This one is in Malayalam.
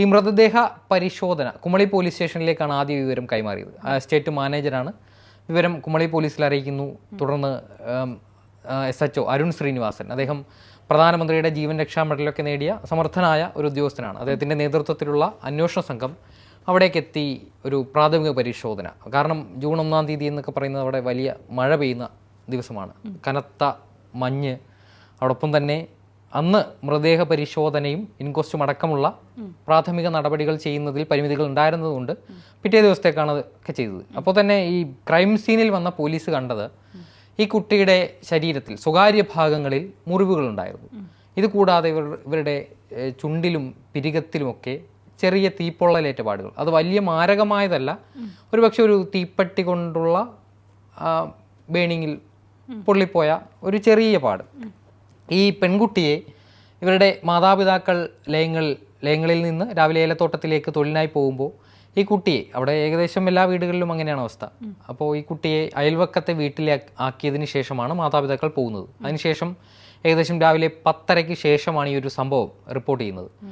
ഈ മൃതദേഹ പരിശോധന കുമളി പോലീസ് സ്റ്റേഷനിലേക്കാണ് ആദ്യ വിവരം കൈമാറിയത്. സ്റ്റേറ്റ് മാനേജറാണ് വിവരം കുമളി പോലീസിൽ അറിയിക്കുന്നു. തുടർന്ന് എസ് എച്ച് അരുൺ ശ്രീനിവാസൻ അദ്ദേഹം പ്രധാനമന്ത്രിയുടെ ജീവൻ രക്ഷാ മെഡലൊക്കെ നേടിയ സമർത്ഥനായ ഒരു ഉദ്യോഗസ്ഥനാണ്. അദ്ദേഹത്തിന്റെ നേതൃത്വത്തിലുള്ള അന്വേഷണ സംഘം അവിടേക്ക് എത്തി ഒരു പ്രാഥമിക പരിശോധന. കാരണം ജൂൺ ഒന്നാം തീയതി എന്നൊക്കെ പറയുന്നത് അവിടെ വലിയ മഴ പെയ്യുന്ന ദിവസമാണ്. കനത്ത മഞ്ഞ് അതോടൊപ്പം തന്നെ അന്ന് മൃതദേഹ പരിശോധനയും ഇൻക്വസ്റ്റും അടക്കമുള്ള പ്രാഥമിക നടപടികൾ ചെയ്യുന്നതിൽ പരിമിതികൾ ഉണ്ടായിരുന്നതുകൊണ്ട് പിറ്റേ ദിവസത്തേക്കാണ് ഒക്കെ ചെയ്തത്. അപ്പോൾ തന്നെ ഈ ക്രൈം സീനിൽ വന്ന പോലീസ് കണ്ടത് ഈ കുട്ടിയുടെ ശരീരത്തിൽ സ്വകാര്യ ഭാഗങ്ങളിൽ മുറിവുകൾ ഉണ്ടായിരുന്നു. ഇത് കൂടാതെ ഇവർ ഇവരുടെ ചുണ്ടിലും പിരികത്തിലുമൊക്കെ ചെറിയ തീപ്പൊള്ളലേറ്റ പാടുകൾ അത് വലിയ മാരകമായതല്ല. ഒരുപക്ഷെ ഒരു തീപ്പെട്ടി കൊണ്ടുള്ള ബേണിങ്ങിൽ പൊള്ളിപ്പോയ ഒരു ചെറിയ പാട്. ഈ പെൺകുട്ടിയെ ഇവരുടെ മാതാപിതാക്കൾ ലയങ്ങൾ ലയങ്ങളിൽ നിന്ന് രാവിലെ ഏലത്തോട്ടത്തിലേക്ക് തൊഴിലിനായി പോകുമ്പോൾ ഈ കുട്ടിയെ അവിടെ ഏകദേശം എല്ലാ വീടുകളിലും അങ്ങനെയാണ് അവസ്ഥ. അപ്പോൾ ഈ കുട്ടിയെ അയൽവക്കത്തെ വീട്ടിലെ ആക്കിയതിന് ശേഷമാണ് മാതാപിതാക്കൾ പോകുന്നത്. അതിനുശേഷം ഏകദേശം രാവിലെ പത്തരയ്ക്ക് ശേഷമാണ് ഈ ഒരു സംഭവം റിപ്പോർട്ട് ചെയ്യുന്നത്.